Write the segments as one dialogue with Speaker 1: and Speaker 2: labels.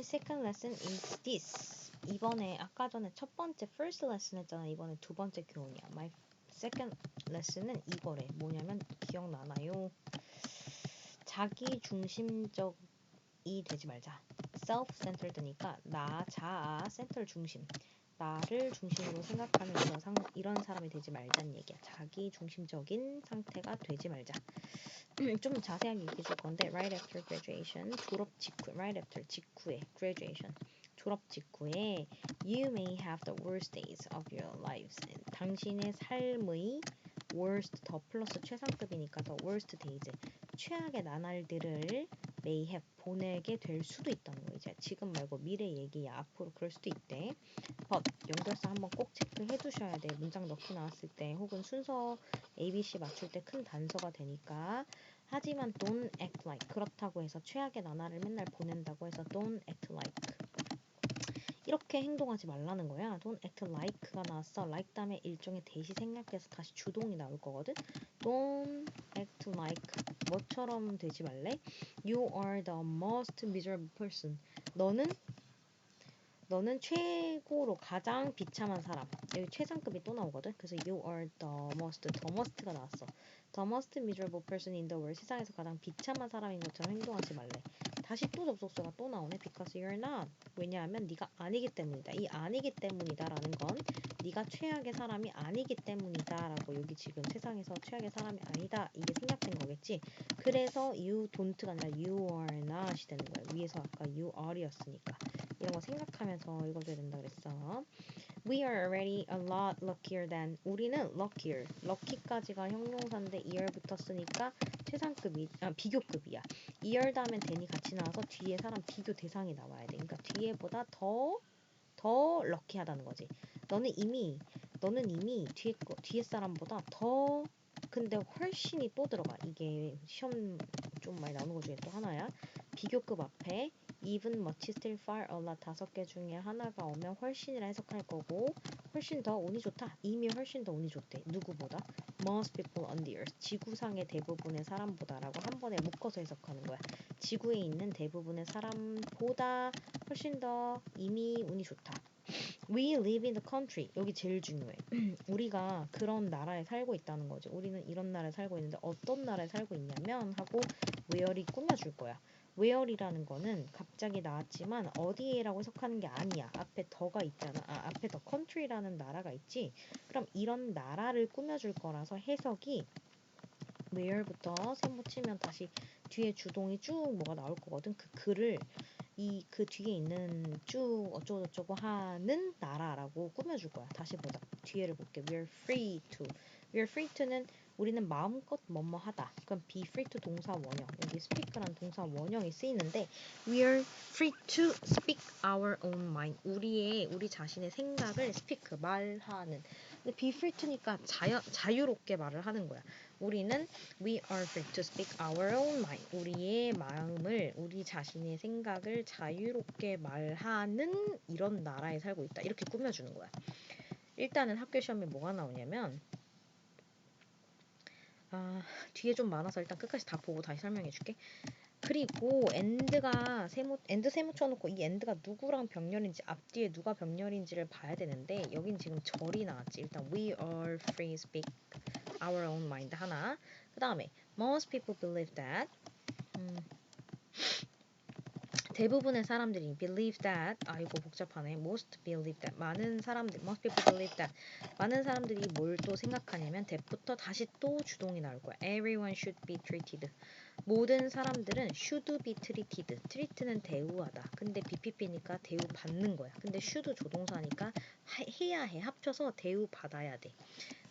Speaker 1: second lesson is this. 이번에 아까 전에 첫 번째 first lesson 했잖아. 이번에 두 번째 교훈이야. My second lesson은 이거래. 뭐냐면 기억나나요? 자기 중심적이 되지 말자. self-centered니까 나, 자아, center 중심. 나를 중심으로 생각하는 그런, 상, 이런 사람이 되지 말자는 얘기야. 자기 중심적인 상태가 되지 말자. 좀 자세하게 얘기해 줄 건데 right after graduation 졸업 직후 right after 직후에 graduation 졸업 직후에 you may have the worst days of your lives. 당신의 삶의 worst 더 플러스 최상급이니까 the worst days. 최악의 나날들을 may have 보내게 될 수도 있다는 거 이제 지금 말고 미래 얘기야 앞으로 그럴 수도 있대. But 연결사 한번 꼭 체크해 두셔야 돼. 문장 넣기 나왔을 때 혹은 순서 ABC 맞출 때 큰 단서가 되니까 하지만 don't act like 그렇다고 해서 최악의 나날을 맨날 보낸다고 해서 don't act like 이렇게 행동하지 말라는 거야. don't act like가 나왔어. like 다음에 일종의 대시 생략돼서 다시 주동이 나올 거거든. don't act like 뭐처럼 되지 말래? You are the most miserable person. 너는 너는 최고로 가장 비참한 사람. 여기 최상급이 또 나오거든. 그래서 you are the most, the most가 나왔어. The most miserable person in the world. 세상에서 가장 비참한 사람인 것처럼 행동하지 말래. 다시 또 접속사가 또 나오네. Because you're not. 왜냐하면 네가 아니기 때문이다. 이 아니기 때문이다라는 건 네가 최악의 사람이 아니기 때문이다라고 여기 지금 세상에서 최악의 사람이 아니다 이게 생략된 거겠지. 그래서 you don't가 아니라 you are not이 되는 거야. 위에서 아까 you are였으니까. 이런 거 생각하면서 읽어줘야 된다 그랬어. We are already a lot luckier than 우리는 luckier. lucky까지가 형용사인데 ear 붙었으니까 최상급이 아 비교급이야. ear 다음에 than이 같이 나와서 뒤에 사람 비교 대상이 나와야 돼. 그러니까 뒤에보다 더더 럭키하다는 거지. 너는 이미 너는 이미 뒤에 거 뒤에 사람보다 더 근데 훨씬이 또 들어가. 이게 시험 좀 많이 나오는 것 중에 또 하나야. 비교급 앞에 even, much, still, far, a lot 다섯 개 중에 하나가 오면 훨씬이라 해석할 거고 훨씬 더 운이 좋다. 이미 훨씬 더 운이 좋대. 누구보다? Most people on the earth. 지구상의 대부분의 사람보다라고 한 번에 묶어서 해석하는 거야. 지구에 있는 대부분의 사람보다 훨씬 더 이미 운이 좋다. We live in the country. 여기 제일 중요해. 우리가 그런 나라에 살고 있다는 거지. 우리는 이런 나라에 살고 있는데 어떤 나라에 살고 있냐면 하고 where이 꾸며줄 거야. Where이라는 거는 갑자기 나왔지만 어디에라고 해석하는 게 아니야. 앞에 더가 있잖아. 아, 앞에 더 country라는 나라가 있지. 그럼 이런 나라를 꾸며줄 거라서 해석이 where부터 세모 치면 다시 뒤에 주동이 쭉 뭐가 나올 거거든. 그 글을 이 그 뒤에 있는 쭉 어쩌고저쩌고 하는 나라라고 꾸며줄 거야. 다시 보자. 뒤에를 볼게. We're free to. We're free to는 우리는 마음껏 뭐뭐 하다. 그럼 be free to 동사 원형. 여기 speak란 동사 원형이 쓰이는데 we are free to speak our own mind. 우리의 우리 자신의 생각을 speak 말하는. 근데 be free to니까 자유, 자유롭게 말을 하는 거야. 우리는 we are free to speak our own mind. 우리의 마음을 우리 자신의 생각을 자유롭게 말하는 이런 나라에 살고 있다. 이렇게 꾸며주는 거야. 일단은 학교 시험에 뭐가 나오냐면 아, 뒤에 좀 많아서 일단 끝까지 다 보고 다시 설명해 줄게. 그리고 엔드가 세모 엔드 세모 쳐놓고 이 엔드가 누구랑 병렬인지 앞뒤에 누가 병렬인지를 봐야 되는데 여긴 지금 절이 나왔지. 일단 we are free speak our own mind 하나. 그 다음에 most people believe that 음, 대부분의 사람들이 believe that 아 이거 복잡하네 most believe that 많은 사람들 most people believe that 많은 사람들이 뭘 또 생각하냐면 that부터 다시 또 주동이 나올 거야 everyone should be treated 모든 사람들은 should be treated treat는 대우하다 근데 BPP니까 대우 받는 거야 근데 should 조동사니까 해야 해 합쳐서 대우 받아야 돼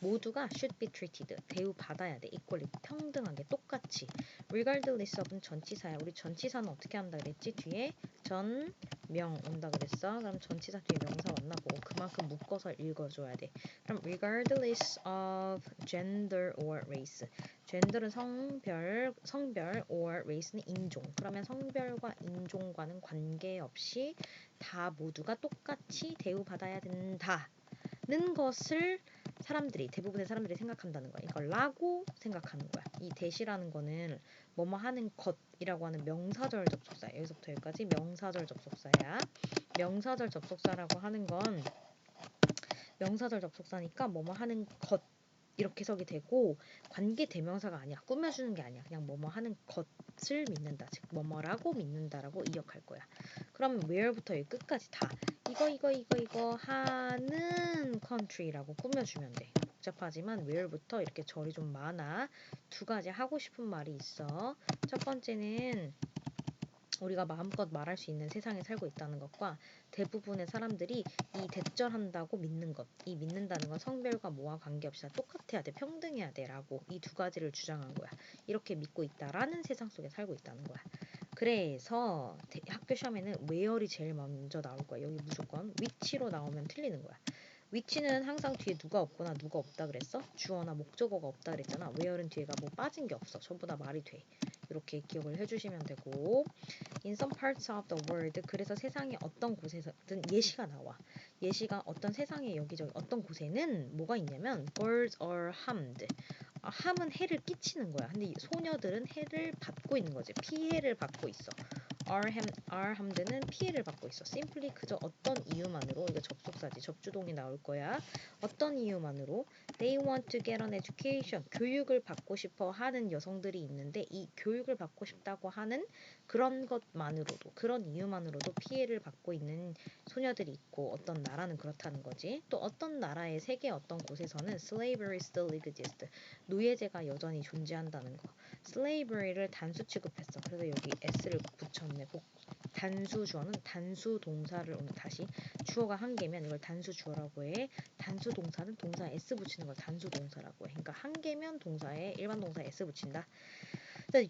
Speaker 1: 모두가 should be treated. 대우받아야 돼. equally. 평등하게 똑같이. regardless of은 전치사야. 우리 전치사는 어떻게 한다 그랬지? 뒤에 전, 명 온다 그랬어. 그럼 전치사 뒤에 명사 왔나 보고 그만큼 묶어서 읽어줘야 돼. 그럼 regardless of gender or race. gender는 성별, 성별 or race는 인종. 그러면 성별과 인종과는 관계없이 다 모두가 똑같이 대우받아야 된다는 것을 사람들이 대부분의 사람들이 생각한다는 거야. 이걸 라고 생각하는 거야. 이 대시라는 거는 뭐뭐 하는 것이라고 하는 명사절 접속사. 여기서부터 여기까지 명사절 접속사야. 명사절 접속사라고 하는 건 명사절 접속사니까 뭐뭐 하는 것 이렇게 해석이 되고 관계 대명사가 아니야. 꾸며주는 게 아니야. 그냥 뭐뭐 하는 것을 믿는다. 즉 뭐뭐라고 믿는다라고 이역할 거야. 그러면 where부터 끝까지 다 이거 이거 이거 이거 하는 country라고 꾸며주면 돼. 복잡하지만 where부터 이렇게 절이 좀 많아. 두 가지 하고 싶은 말이 있어. 첫 번째는 우리가 마음껏 말할 수 있는 세상에 살고 있다는 것과 대부분의 사람들이 이 대절한다고 믿는 것, 이 믿는다는 건 성별과 뭐와 관계없이 다 똑같아야 돼, 평등해야 돼라고 이 두 가지를 주장한 거야. 이렇게 믿고 있다라는 세상 속에 살고 있다는 거야. 그래서 학교 시험에는 where이 제일 먼저 나올 거야. 여기 무조건 위치로 나오면 틀리는 거야. 위치는 항상 뒤에 누가 없거나 누가 없다 그랬어? 주어나 목적어가 없다 그랬잖아. where는 뒤에가 뭐 빠진 게 없어. 전부 다 말이 돼. 이렇게 기억을 해주시면 되고 in some parts of the world 그래서 세상의 어떤 곳에서든 예시가 나와 예시가 어떤 세상의 여기저기 어떤 곳에는 뭐가 있냐면 birds are harmed 아, 함은 해를 끼치는 거야. 근데 소녀들은 해를 받고 있는 거지. 피해를 받고 있어 ham, are harmed는 피해를 받고 있어. Simply 그저 어떤 이유만으로 이거 접속사지 접주동이 나올 거야. 어떤 이유만으로? They want to get an education. 교육을 받고 싶어 하는 여성들이 있는데 이 교육을 받고 싶다고 하는 그런 것만으로도 그런 이유만으로도 피해를 받고 있는 소녀들이 있고 어떤 나라는 그렇다는 거지. 또 어떤 나라의 세계 어떤 곳에서는 slavery still exists 노예제가 여전히 존재한다는 거. Slavery를 단수 취급했어. 그래서 여기 s를 붙였네 복, 단수 주어는 단수 동사를 오늘 다시 주어가 한 개면 이걸 단수 주어라고 해. 단수 동사는 동사 s 붙이는 걸 단수 동사라고 해. 그러니까 한 개면 동사에 일반 동사 s 붙인다.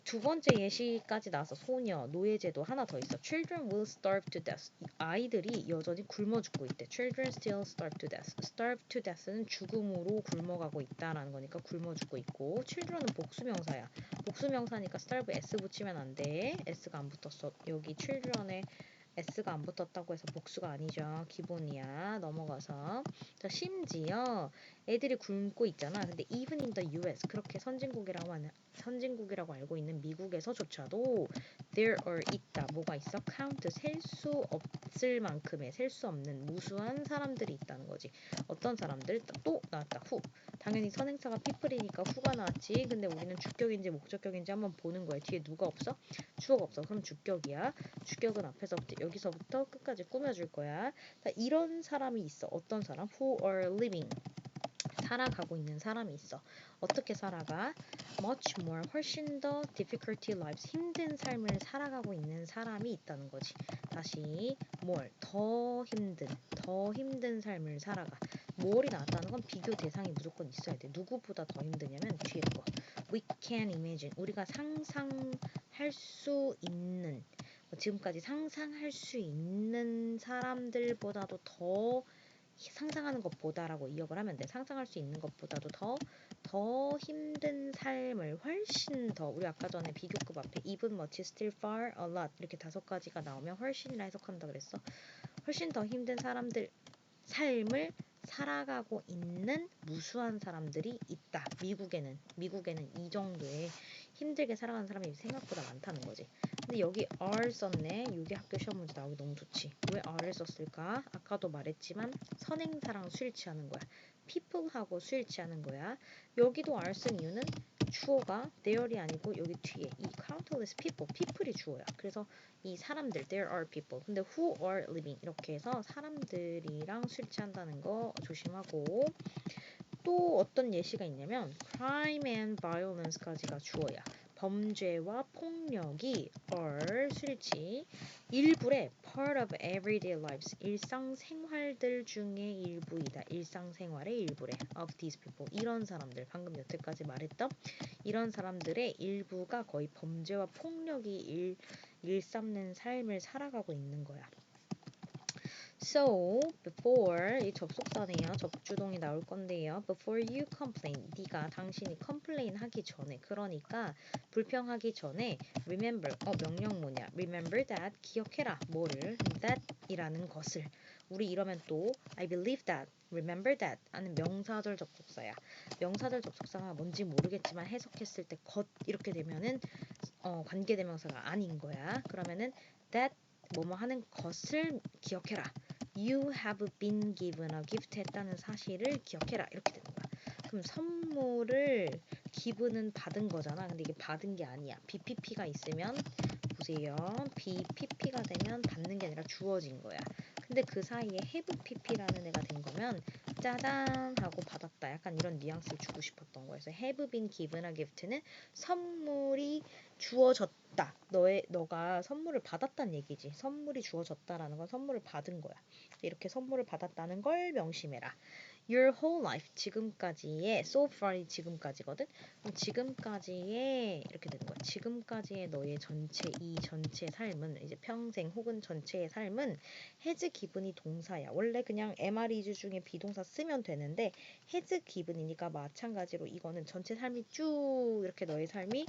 Speaker 1: 두 번째 예시까지 나와서 소녀, 노예제도 하나 더 있어. Children will starve to death. 아이들이 여전히 굶어 죽고 있대. Children still starve to death. starve to death는 죽음으로 굶어가고 있다라는 거니까 굶어 죽고 있고 children은 복수명사야. 복수명사니까 starve s 붙이면 안 돼. s가 안 붙었어. 여기 children에 s가 안 붙었다고 해서 복수가 아니죠. 기본이야. 넘어가서. 자, 심지어 애들이 굶고 있잖아. 근데 even in the US 그렇게 선진국이라고 하는 선진국이라고 알고 있는 미국에서조차도 there are 있다. 뭐가 있어? count 셀 수 없을 만큼의 셀 수 없는 무수한 사람들이 있다는 거지. 어떤 사람들 또 나왔다. 후. 당연히 선행사가 people이니까 후가 나왔지. 근데 우리는 주격인지 목적격인지 한번 보는 거야. 뒤에 누가 없어? 주어가 없어. 그럼 주격이야. 주격은 앞에서부터 여기서부터 끝까지 꾸며줄 거야. 자, 이런 사람이 있어. 어떤 사람? Who are living. 살아가고 있는 사람이 있어. 어떻게 살아가? Much more 훨씬 더 difficulty lives 힘든 삶을 살아가고 있는 사람이 있다는 거지. 다시 more 더 힘든 더 힘든 삶을 살아가. more이 나왔다는 건 비교 대상이 무조건 있어야 돼. 누구보다 더 힘드냐면 뒤에 거. We can imagine 우리가 상상할 수 있는 지금까지 상상할 수 있는 사람들보다도 더 상상하는 것보다라고 이역을 하면 돼. 상상할 수 있는 것보다도 더, 더 힘든 삶을 훨씬 더, 우리 아까 전에 비교급 앞에 even much, still far, a lot 이렇게 다섯 가지가 나오면 훨씬이라 해석한다 그랬어. 훨씬 더 힘든 사람들, 삶을 살아가고 있는 무수한 사람들이 있다. 미국에는, 미국에는 이 정도의 힘들게 살아가는 사람이 생각보다 많다는 거지. 근데 여기 R 썼네. 이게 학교 시험 문제 나오기 너무 좋지. 왜 R을 썼을까? 아까도 말했지만 선행사랑 수일치하는 거야. people하고 수일치하는 거야. 여기도 R 쓴 이유는 주어가 there이 아니고 여기 뒤에 이 countless people, people이 주어야. 그래서 이 사람들, there are people. 근데 who are living 이렇게 해서 사람들이랑 수일치한다는 거 조심하고 또 어떤 예시가 있냐면 crime and violence까지가 주어야. 범죄와 폭력이 are 수일치 일부의 part of everyday lives 일상생활들 중의 일부이다. 일상생활의 일부래 of these people 이런 사람들 방금 여태까지 말했던 이런 사람들의 일부가 거의 범죄와 폭력이 일, 일삼는 삶을 살아가고 있는 거야. So, before 이 접속사네요. 접주동이 나올 건데요. Before you complain, 네가 당신이 complain 하기 전에, 그러니까 불평하기 전에 remember, 어 명령 뭐냐? Remember that, 기억해라. 뭐를? that이라는 것을. 우리 이러면 또 I believe that, remember that 하는 명사절 접속사야. 명사절 접속사가 뭔지 모르겠지만 해석했을 때 것 이렇게 되면은 어, 관계대명사가 아닌 거야. 그러면은 that 뭐뭐 하는 것을 기억해라. You have been given a gift 했다는 사실을 기억해라. 이렇게 되는 거야. 그럼 선물을 기분은 받은 거잖아. 근데 이게 받은 게 아니야. BPP가 있으면 보세요. BPP가 되면 받는 게 아니라 주어진 거야. 근데 그 사이에 have PP라는 애가 된 거면 짜잔 하고 받았다. 약간 이런 뉘앙스를 주고 싶었던 거예요. 그래서 have been given a gift는 선물이 주어졌다. 너의 너가 선물을 받았다는 얘기지. 선물이 주어졌다라는 건 선물을 받은 거야. 이렇게 선물을 받았다는 걸 명심해라. Your whole life 지금까지의 so far이 지금까지거든. 지금까지의 이렇게 되는 거야. 지금까지의 너의 전체 이 전체 삶은 이제 평생 혹은 전체의 삶은 has 기분이 동사야. 원래 그냥 MR이즈 중에 비동사 쓰면 되는데 has 기분이니까 마찬가지로 이거는 전체 삶이 쭉 이렇게 너의 삶이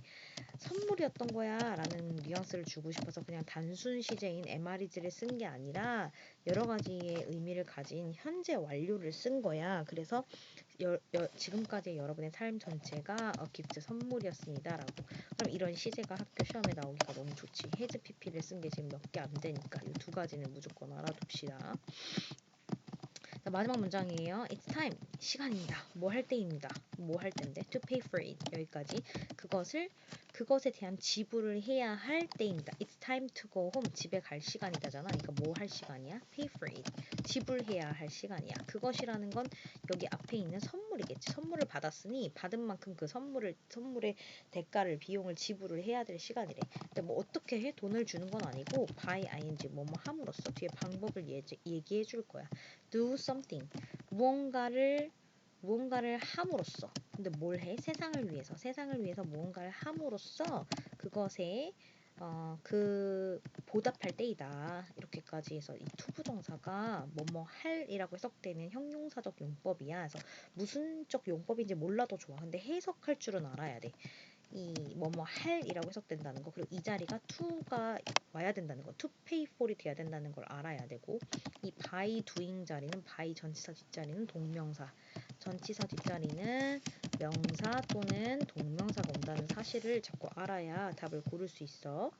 Speaker 1: 선물이었던 거야 라는 뉘앙스를 주고 싶어서 그냥 단순 시제인 MR이즈를 쓴 게 아니라 여러 가지의 의미를 가진 현재 완료를 쓴 거야. 그래서 여, 여, 지금까지 여러분의 삶 전체가 어, 기프트 선물이었습니다. 라고. 그럼 이런 시제가 학교 시험에 나오기가 너무 좋지. 헤즈 PP를 쓴 게 지금 몇 개 안 되니까 이 두 가지는 무조건 알아둡시다. 자, 마지막 문장이에요. It's time. 시간입니다. 뭐 할 때입니다. 뭐 할 때인데? To pay for it. 여기까지. 그것을 그것에 대한 지불을 해야 할 때입니다. It's time to go home. 집에 갈 시간이다잖아. 그러니까 뭐 할 시간이야? Pay for it. 지불해야 할 시간이야. 그것이라는 건 여기 앞에 있는 선물 이겠지. 선물을 받았으니 받은 만큼 그 선물을 선물의 대가를 비용을 지불을 해야 될 시간이래. 근데 뭐 어떻게 해? 돈을 주는 건 아니고 by ing 뭐뭐 함으로써 뒤에 방법을 예, 얘기해 줄 거야. do something 무언가를 무언가를 함으로써 근데 뭘 해? 세상을 위해서 세상을 위해서 무언가를 함으로써 그것에 어, 그 보답할 때이다. 이렇게까지 해서 이 투부정사가 뭐뭐 할이라고 해석되는 형용사적 용법이야. 그래서 무슨 쪽 용법인지 몰라도 좋아. 근데 해석할 줄은 알아야 돼. 이 뭐뭐 할이라고 해석된다는 거 그리고 이 자리가 to가 와야 된다는 거 pay for이 돼야 된다는 걸 알아야 되고 이 by doing 자리는 by 전치사 뒷자리는 동명사 전치사 뒷자리는 명사 또는 동명사가 온다는 사실을 자꾸 알아야 답을 고를 수 있어.